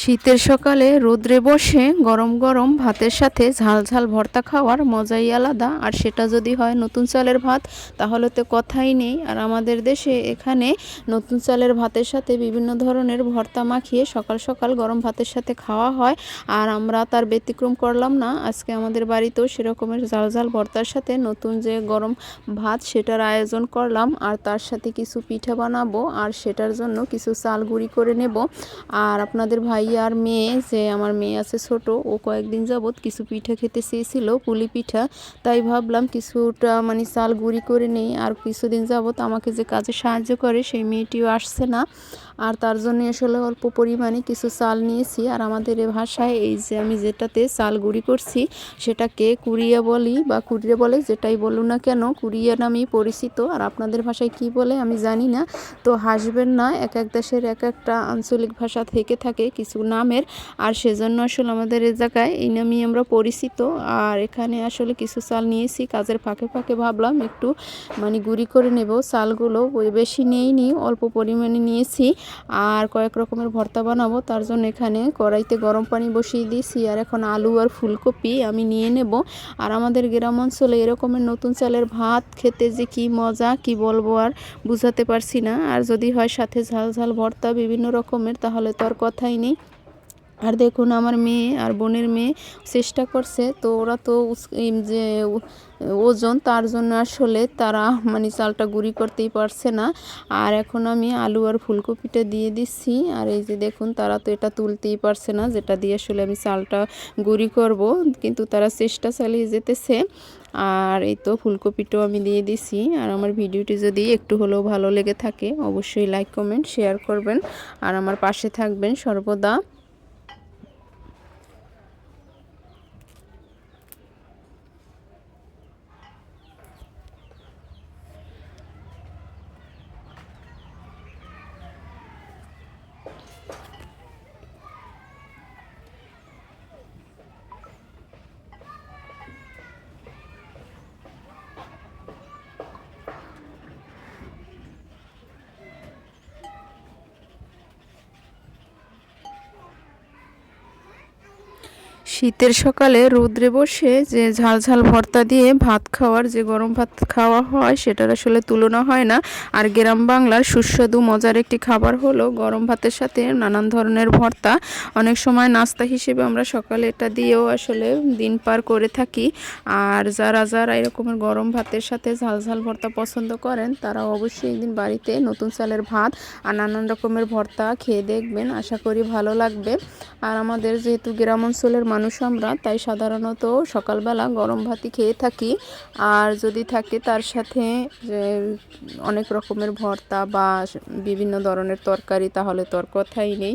শীতের সকালে রোদ্রে বসে গরম গরম ভাতের সাথে ঝাল ঝাল ভর্তা খাওয়ার মজাই আলাদা। আর সেটা যদি হয় নতুন চালের ভাত, তাহলে তো কথাই নেই। আর আমাদের দেশে এখানে নতুন চালের ভাতের সাথে বিভিন্ন ধরনের ভর্তা মাখিয়ে সকাল সকাল গরম ভাতের সাথে খাওয়া হয়। আর আমরা তার ব্যতিক্রম করলাম না। আজকে আমাদের বাড়িতেও সেরকমের ঝাল ঝাল ভর্তার সাথে নতুন যে গরম ভাত, সেটার আয়োজন করলাম। আর তার সাথে কিছু পিঠা বানাবো। আর সেটার জন্য কিছু চাল গুঁড়ি করে নেব। আর আপনাদের ভাই আর মেয়ে, যে আমার মেয়ে আছে ছোট, ও কয়েকদিন যাবৎ কিছু পিঠা খেতে চেয়েছিল, পুলি পিঠা। তাই ভাবলাম কিছুটা মানে চাল গুঁড়ি করে নেই, আর কিছুদিন যাবৎ আমাকে যে কাজে সাহায্য করে সেই মেয়েটিও আসছে না। আর তার জন্য আসলে অল্প পরিমাণে কিছু চাল নিয়েছি। আর আমাদের এ ভাষায় এই যে আমি যেটাতে চাল গুঁড়ি করছি, সেটাকে কুড়িয়া বলি বা কুড়িয়ে বলে যেটাই বলুন না কেন কুড়িয়া নামেই পরিচিত। আর আপনাদের ভাষায় কি বলে আমি জানি না। তো হাসবেন না, এক এক দেশের এক একটা আঞ্চলিক ভাষা থেকে থাকে, কিছু নামের আর সেজন্য আসলে আমাদের এ জায়গায় এই নামেই আমরা পরিচিত। আর এখানে আসলে কিছু চাল নিয়েছি, কাজের ফাঁকে ফাঁকে ভাবলাম একটু মানে গুঁড়ি করে নেব। চালগুলো বেশি নেইনি অল্প পরিমাণে নিয়েছি। আর কয়েক রকমের ভর্তা বানাবো, তার জন্য এখানে কড়াইতে গরম পানি বসিয়ে দিয়েছি। আর এখন আলু আর ফুলকপি আমি নিয়ে নেব। আর আমাদের গ্রাম অঞ্চলে এরকমের নতুন চালের ভাত খেতে যে কি মজা, কি বলব আর বুঝাতে পারছি না। আর যদি হয় সাথে ঝাল ঝাল ভর্তা বিভিন্ন রকমের, তাহলে তো আর কথাই নেই। আর দেখুন আমার মেয়ে আর বোনের মেয়ে চেষ্টা করছে, তো ওরা তো যে ওজন তার জন্য আসলে তারা মানে চালটা গুঁড়ি করতেই পারছে না। আর এখন আমি আলু আর ফুলকপিটা দিয়ে দিচ্ছি। আর এই যে দেখুন তারা তো এটা তুলতেই পারছে না, যেটা দিয়ে আসলে আমি চালটা গুঁড়ি করব, কিন্তু তারা চেষ্টা চালিয়ে যেতেছে। আর এই তো ফুলকপিটাও আমি দিয়ে দিছি। আর আমার ভিডিওটি যদি একটু হলেও ভালো লেগে থাকে, অবশ্যই লাইক কমেন্ট শেয়ার করবেন। আর আমার পাশে থাকবেন সর্বদা। শীতের সকালে রৌদ্রে বসে যে ঝাল ঝাল ভর্তা দিয়ে ভাত খাওয়ার যে গরম ভাত খাওয়া হয়, সেটার আসলে তুলনা হয় না। আর গ্রাম বাংলার সুস্বাদু, মজার একটি খাবার হলো গরম ভাতের সাথে নানান ধরনের ভর্তা। অনেক সময় নাস্তা হিসেবে আমরা সকালে এটা দিয়েও আসলে দিন পার করে থাকি। আর যারা যারা এরকমের গরম ভাতের সাথে ঝাল ঝাল ভর্তা পছন্দ করেন, তারা অবশ্যই একদিন বাড়িতে নতুন চালের ভাত আর নানান রকমের ভর্তা খেয়ে দেখবেন। আশা করি ভালো লাগবে। আর আমাদের যেহেতু গ্রাম অঞ্চলের মানুষ আমরা তাই সাধারণত সকালবেলা গরম ভাতই খেয়ে থাকি। আর যদি থাকে তার সাথে অনেক রকমের ভর্তা বা বিভিন্ন ধরনের তরকারি, তাহলে তো আর কথাই নেই।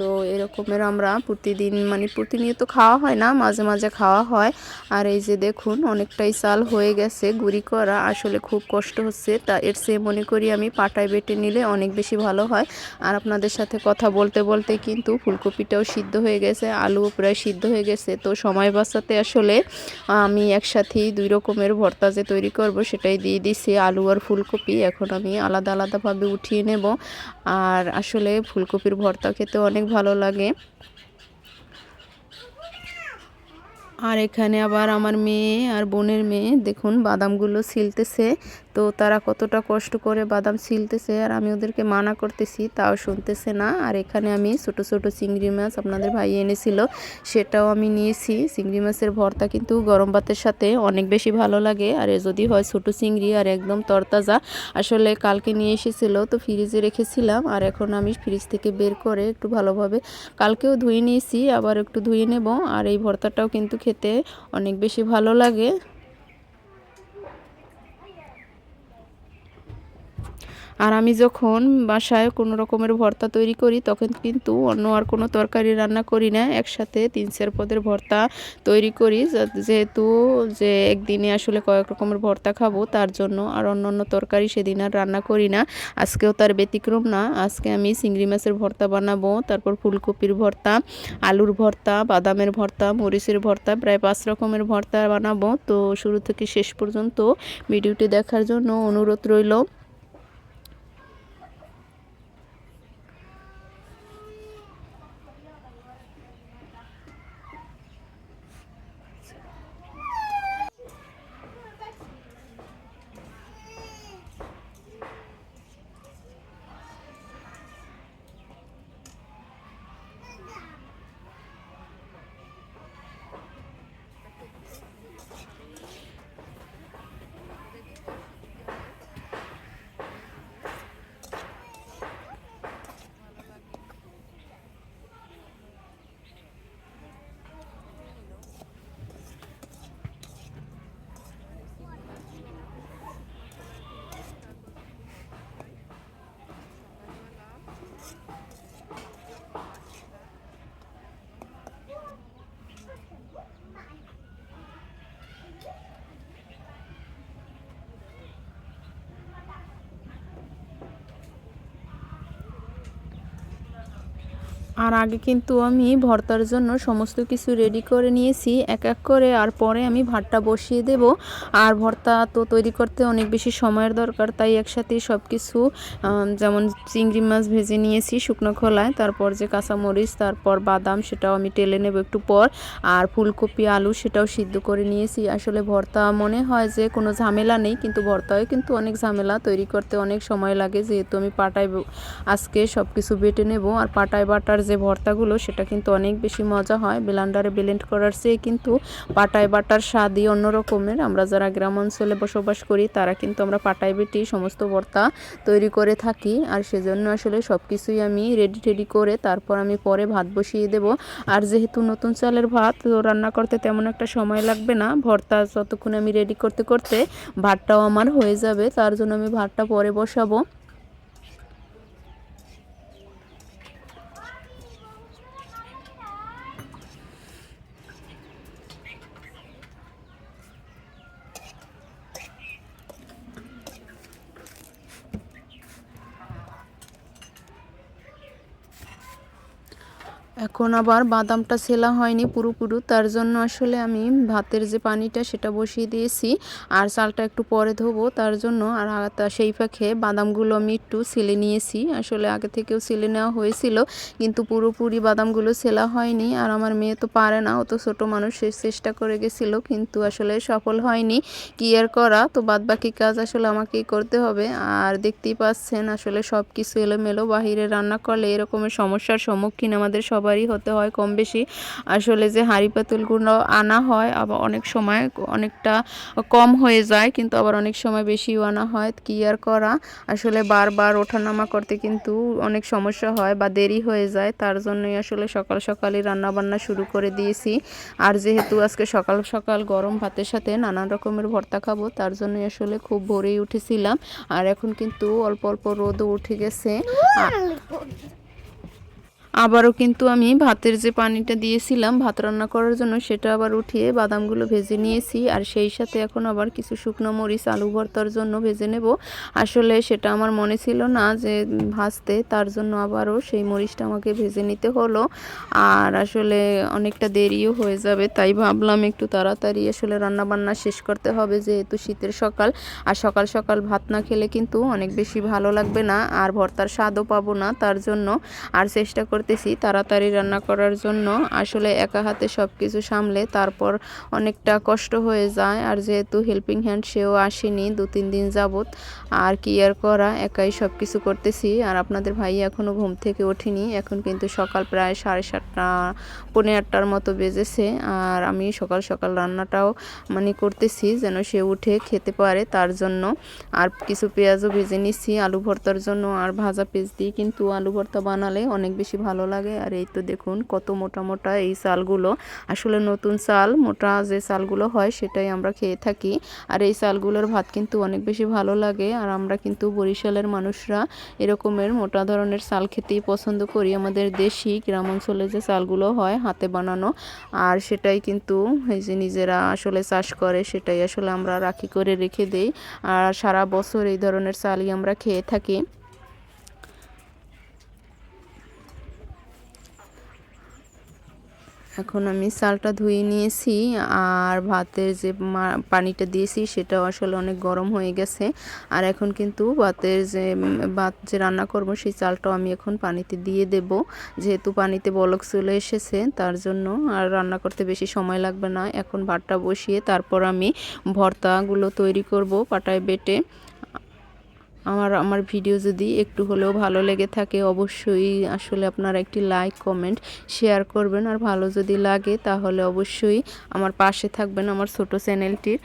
তো এরকমের আমরা প্রতিদিন মানে প্রতিনিয়ত খাওয়া হয় না, মাঝে মাঝে খাওয়া হয়। আর এই যে দেখুন, অনেকটাই চাল হয়ে গেছে গুঁড়ি করা, আসলে খুব কষ্ট হচ্ছে। তা এর সে মনে করি আমি পাটায় বেটে নিলে অনেক বেশি ভালো হয়। আর আপনাদের সাথে কথা বলতে বলতে কিন্তু ফুলকপিটাও সিদ্ধ হয়ে গেছে, আলুও প্রায় সিদ্ধ হয়ে গেছে। তো সময় বাঁচাতে আসলে আমি একসাথেই দুই রকমের ভর্তা যে তৈরি করব সেটাই দিয়ে দিছি, আলু আর ফুলকপি। এখন আমি আলাদা, আলাদাভাবে উঠিয়ে নেব। আর আসলে ফুলকপির ভর্তা খেতে অনেক ভালো লাগে। আর এখানে আবার আমার মেয়ে আর বোনের মেয়ে দেখুন বাদামগুলো ছিলতেছে তো তারা কতটা কষ্ট করে বাদাম ছিলতেছে আর আমি ওদেরকে মানা করতেছি, তাও শুনতেছে না। আর এখানে আমি ছোট ছোট চিংড়ি মাছ আপনাদের ভাই এনেছিল, সেটাও আমি নিয়েছি। চিংড়ি মাছের ভর্তা কিন্তু গরম ভাতের সাথে অনেক বেশি ভালো লাগে। আর যদি হয় ছোট চিংড়ি আর একদম তরতাজা, আসলে কালকে নিয়ে এসেছিল তো ফ্রিজে রেখেছিলাম। আর এখন আমি ফ্রিজ থেকে বের করে একটু ভালোভাবে কালকেও ধুয়ে নিয়েছি, আবার একটু ধুয়ে নেব। আর এই ভর্তাটাও কিন্তু খেতে অনেক বেশি ভালো লাগে। আর আমি যখন বাসায় কোনো রকমের ভর্তা তৈরি করি, তখন কিন্তু অন্য আর কোনো তরকারি রান্না করি না। একসাথে তিন চার পদের ভর্তা তৈরি করি। যেহেতু যে একদিনে আসলে কয়েক রকমের ভর্তা খাব, তার জন্য আর অন্য অন্য তরকারি সেদিন আর রান্না করি না। আজকেও তার ব্যতিক্রম না। আজকে আমি চিংড়ি মাছের ভর্তা বানাবো, তারপর ফুলকপির ভর্তা, আলুর ভর্তা, বাদামের ভর্তা, মরিচের ভর্তা, প্রায় পাঁচ রকমের ভর্তা বানাবো। তো শুরু থেকে শেষ পর্যন্ত ভিডিওটি দেখার জন্য অনুরোধ রইল। আর আগে কিন্তু আমি ভর্তার জন্য সমস্ত কিছু রেডি করে নিয়েছি, এক এক করে। আর পরে আমি ভাতটা বসিয়ে দেব। আর ভর্তা তো তৈরি করতে অনেক বেশি সময়ের দরকার, তাই একসাথে সব কিছু যেমন চিংড়ি মাছ ভেজে নিয়েছি শুকনো খোলায়, তারপর যে কাঁচামরিচ, তারপর বাদাম, সেটাও আমি টেলে নেব একটু পর। আর ফুলকপি, আলু সেটাও সিদ্ধ করে নিয়েছি। আসলে ভর্তা মনে হয় যে কোনো ঝামেলা নেই, কিন্তু ভর্তাও কিন্তু অনেক ঝামেলা। তৈরি করতে অনেক সময় লাগে, যেহেতু আমি পাটায় আজকে সব কিছু বেটে নেব। আর পাটায় বাটার যে ভর্তাগুলো, সেটা কিন্তু অনেক বেশি মজা হয়। ব্লেন্ডারে ব্লেন্ড করার চেয়ে কিন্তু পাটায় বাটার স্বাদই অন্য রকমের। আমরা যারা গ্রাম অঞ্চলে বসবাস করি, তারা কিন্তু আমরা পাটায় বেটি সমস্ত ভর্তা তৈরি করে থাকি। আর সেজন্য আসলে সব কিছুই আমি রেডি টেডি করে তারপর আমি পরে ভাত বসিয়ে দেব। আর যেহেতু নতুন চালের ভাত, তো রান্না করতে তেমন একটা সময় লাগবে না। ভর্তা যতক্ষণ আমি রেডি করতে করতে ভাতটাও আমার হয়ে যাবে। তার জন্য আমি ভাতটা পরে বসাবো। এখন আবার বাদামটা সেলা হয়নি পুরোপুরো, তার জন্য আসলে আমি ভাতের যে পানিটা সেটা বসিয়ে দিয়েছি, আর চালটা একটু পরে ধোবো, তার জন্য আর সেই পাখে বাদামগুলো আমি একটু সেলে নিয়েছি। আসলে আগে থেকেও সেলে নেওয়া হয়েছিল, কিন্তু পুরোপুরি বাদামগুলো সেলা হয়নি, আর আমার মেয়ে তো পারে না অত ছোটো মানুষ চেষ্টা করে গেছিল, কিন্তু আসলে সফল হয়নি। কি আর করা, তো বাদ বাকি কাজ আসলে আমাকেই করতে হবে, আর দেখতেই পাচ্ছেন আসলে সব কিছু এলোমেলো, বাহিরে রান্না করলে এরকমের সমস্যার সম্মুখীন আমাদের সবাই সবারই হতে হয় কম বেশি আসলে যে হাঁড়ি পাতুলগুলো আনা হয় আবার অনেক সময় অনেকটা কম হয়ে যায়, কিন্তু আবার অনেক সময় বেশিও আনা হয়। কি আর করা? আসলে বারবার ওঠানামা করতে কিন্তু অনেক সমস্যা হয় বা দেরি হয়ে যায়। তার জন্যই আসলে সকাল সকালই রান্নাবান্না শুরু করে দিয়েছি। আর যেহেতু আজকে সকাল সকাল গরম ভাতের সাথে নানান রকমের ভর্তা খাব, তার জন্যই আসলে খুব ভোরেই উঠেছিলাম। আর এখন কিন্তু অল্প অল্প রোদও উঠে গেছে। আবারও কিন্তু আমি ভাতের যে পানিটা দিয়েছিলাম, ভাত রান্না করার জন্য সেটা আবার উঠিয়ে বাদামগুলো ভেজে নিয়েছি। আর সেই সাথে এখন আবার কিছু শুকনো মরিচ, আলু ভর্তার জন্য ভেজে নেব। আসলে সেটা আমার মনে ছিল না যে ভাজতে, তার জন্য আবারও সেই মরিচটা আমাকে ভেজে নিতে হলো। আর আসলে অনেকটা দেরিও হয়ে যাবে, তাই ভাবলাম একটু তাড়াতাড়ি আসলে রান্না বান্না শেষ করতে হবে যেহেতু শীতের সকাল। আর সকাল সকাল ভাত না খেলে কিন্তু অনেক বেশি ভালো লাগবে না, আর ভর্তার স্বাদও পাবো না তার জন্য। আর চেষ্টা করতেছি তাড়াতাড়ি রান্না করার জন্য। আসলে একা হাতে সব কিছু সামলে তারপর অনেকটা কষ্ট হয়ে যায়। আর যেহেতু হেল্পিং হ্যান্ড সেও আসেনি দু তিন দিন যাবত আর কি আর করা, একাই সব কিছু করতেছি। আর আপনাদের ভাই এখনও ঘুম থেকে ওঠেনি। এখন কিন্তু সকাল প্রায় সাড়ে সাতটা পনেরো আটটার মতো বেজেছে। আর আমি সকাল সকাল রান্নাটাও মানে করতেছি যেন সে উঠে খেতে পারে তার জন্য। আর কিছু পেঁয়াজও ভেজে নিচ্ছি আলু ভর্তার জন্য। আর ভাজা পেঁয়াজ দিয়ে কিন্তু আলু ভর্তা বানালে অনেক বেশি ভালো ভালো লাগে। আর এই তো দেখুন কত মোটা মোটা এই চালগুলো আসলে নতুন চাল মোটা যে চালগুলো হয় সেটাই আমরা খেয়ে থাকি। আর এই চালগুলোর ভাত কিন্তু অনেক বেশি ভালো লাগে। আর আমরা কিন্তু বরিশালের মানুষরা এরকমের মোটা ধরনের চাল খেতেই পছন্দ করি। আমাদের দেশি গ্রাম অঞ্চলে যে চালগুলো হয় হাতে বানানো, আর সেটাই কিন্তু এই যে নিজেরা আসলে চাষ করে, সেটাই আসলে আমরা রাখি করে রেখে দেই। আর সারা বছর এই ধরনের চালই আমরা খেয়ে থাকি। এখন আমি চালটা ধুয়ে নিয়েছি আর ভাতের যে পানিটা দিয়েছি সেটাও আসলে অনেক গরম হয়ে গেছে। আর এখন কিন্তু ভাতের যে, ভাত যে রান্না করব সেই চালটাও আমি এখন পানিতে দিয়ে দেব। যেহেতু পানিতে বলক চলে এসেছে, তার জন্য আর রান্না করতে বেশি সময় লাগবে না। এখন ভাতটা বসিয়ে তারপর আমি ভর্তাগুলো তৈরি করব পাটায় বেটে। আমার আমার ভিডিও যদি একটু হলেও ভালো লেগে থাকে, অবশ্যই আসলে আপনারা একটি লাইক কমেন্ট শেয়ার করবেন। আর ভালো যদি লাগে, তাহলে অবশ্যই আমার পাশে থাকবেন আমার ছোট চ্যানেলটির।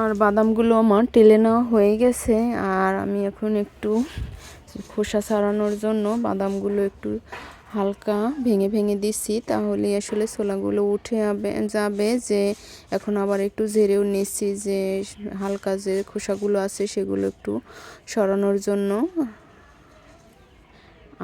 আর বাদামগুলো আমার টেলে নেওয়া হয়ে গেছে, আর আমি এখন একটু খোসা ছাড়ানোর জন্য বাদামগুলো একটু হালকা ভেঙে ভেঙে দিচ্ছি। তাহলে আসলে ছোলাগুলো উঠে যাবে যে এখন আবার একটু জেরেও নিচ্ছি যে হালকা যে খোসাগুলো আছে সেগুলো একটু সরানোর জন্য।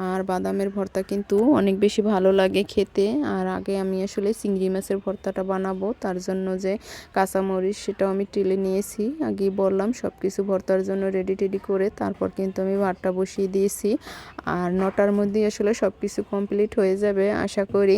আর বাদামের ভর্তা কিন্তু অনেক বেশি ভালো লাগে খেতে। আর আগে আমি আসলে চিংড়ি মাছের ভর্তাটা বানাবো, তার জন্য যে কাঁচামরিচ সেটাও আমি টেলে নিয়েছি। আগে বললাম সব কিছু ভর্তার জন্য রেডি টেডি করে তারপর কিন্তু আমি ভাতটা বসিয়ে দিয়েছি। আর নটার মধ্যেই আসলে সব কিছু কমপ্লিট হয়ে যাবে, আশা করি।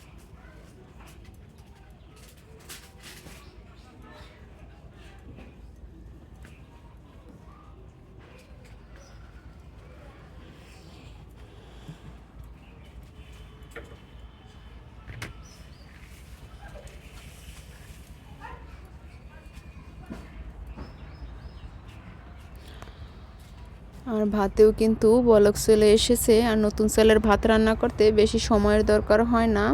আর ভাতেও কিন্তু বলক চলে এসেছে। আর নতুন চালের ভাত রান্না করতে বেশি সময়ের দরকার হয় না।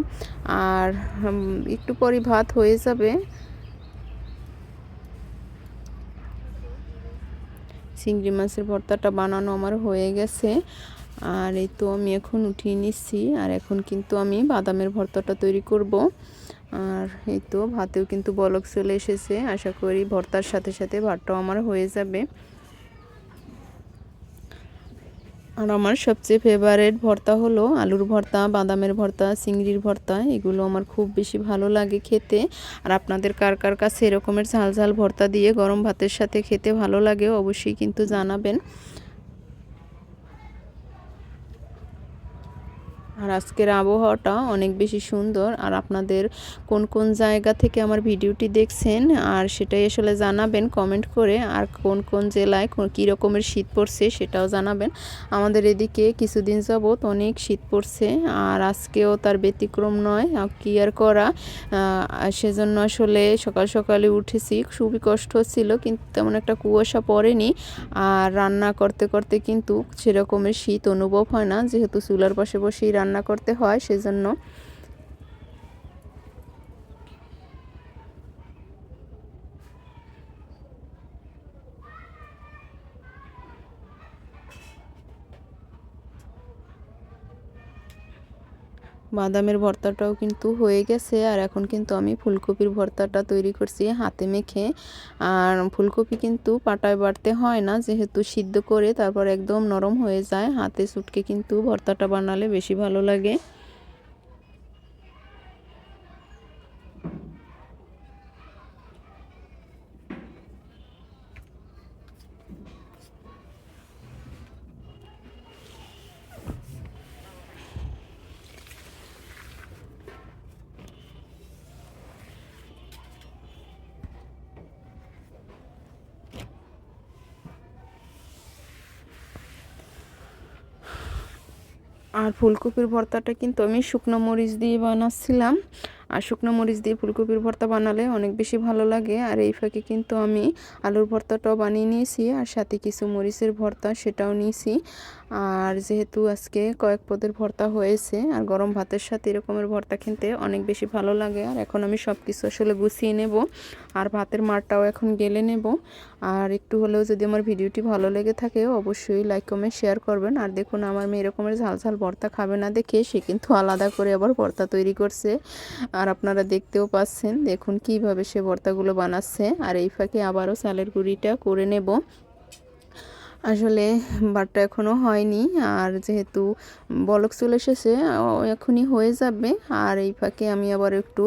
আর একটু পরই ভাত হয়ে যাবে। চিংড়ি মাছের ভর্তাটা বানানো আমার হয়ে গেছে। আর এই তো আমি এখন উঠিয়ে নিচ্ছি। আর এখন কিন্তু আমি বাদামের ভর্তাটা তৈরি করব। আর এই তো ভাতেও কিন্তু বলক চলে এসেছে। আশা করি ভর্তার সাথে সাথে ভাতটাও আমার হয়ে যাবে। আর আমার সবচেয়ে ফেভারেট ভর্তা হলো আলুর ভর্তা, বাদামের ভর্তা, চিংড়ির ভর্তা। এগুলো আমার খুব বেশি ভালো লাগে খেতে। আর আপনাদের কার কার কাছে এরকমের ঝাল ঝাল ভর্তা দিয়ে গরম ভাতের সাথে খেতে ভালো লাগে অবশ্যই কিন্তু জানাবেন। আর আজকের আবহাওয়াটা অনেক বেশি সুন্দর। আর আপনাদের কোন কোন জায়গা থেকে আমার ভিডিওটি দেখছেন আর সেটাই আসলে জানাবেন কমেন্ট করে। আর কোন কোন জেলায় কী রকমের শীত পড়ছে সেটাও জানাবেন। আমাদের এদিকে কিছুদিন যাবৎ অনেক শীত পড়ছে আর আজকেও তার ব্যতিক্রম নয় কি আর করা? সেজন্য আসলে সকাল সকালে উঠেছি, খুবই কষ্ট হচ্ছিল কিন্তু তেমন একটা কুয়াশা পড়েনি। আর রান্না করতে করতে কিন্তু সেরকমের শীত অনুভব হয় না, যেহেতু চুলার পাশে বসেই রান্না রান্না করতে হয় সেজন্য বাদামের ভর্তাটাও কিন্তু হয়ে গেছে, আর এখন কিন্তু আমি ফুলকপির ভর্তাটা তৈরি করছি হাতে মেখে। আর ফুলকপি কিন্তু পাটায় বাড়তে হয় না, যেহেতু সিদ্ধ করে তারপর একদম নরম হয়ে যায়। হাতে সুটকে কিন্তু ভর্তাটা বানালে বেশি ভালো লাগে। আর ফুলকপির ভর্তাটা কিন্তু আমি শুকনো মরিচ দিয়ে বানাচ্ছিলাম। আর শুকনো মরিচ দিয়ে ফুলকপির ভর্তা বানালে অনেক বেশি ভালো লাগে। আর এই ফাঁকে কিন্তু আমি আলুর ভর্তাটাও বানিয়ে নিয়েছি। আর সাথে কিছু মরিচের ভর্তা সেটাও নিয়েছি। আর যেহেতু আজকে কয়েক পদের ভর্তা হয়েছে, আর গরম ভাতের সাথে এরকমের ভর্তা খেতে অনেক বেশি ভালো লাগে। আর এখন আমি সব কিছু আসলে গুছিয়ে নেব, আর ভাতের মারটাও এখন গেলে নেব। আর একটু হলেও যদি আমার ভিডিওটি ভালো লেগে থাকে, অবশ্যই লাইক, কমেন্ট, শেয়ার করবেন। আর দেখুন, আমার মেয়ে এরকমের ঝাল ঝাল ভর্তা খাবে না দেখে, সে কিন্তু আলাদা করে আবার ভর্তা তৈরি করছে। আর আপনারা দেখতেও পাচ্ছেন, দেখুন কীভাবে সে ভর্তাগুলো বানাচ্ছে। আর এই ফাঁকে আবারও চালের গুঁড়িটা করে নেব। আসলে বাটটা এখনও হয়নি। আর যেহেতু বলক চলে এসেছে এখনই হয়ে যাবে। আর এই ফাঁকে আমি আবার একটু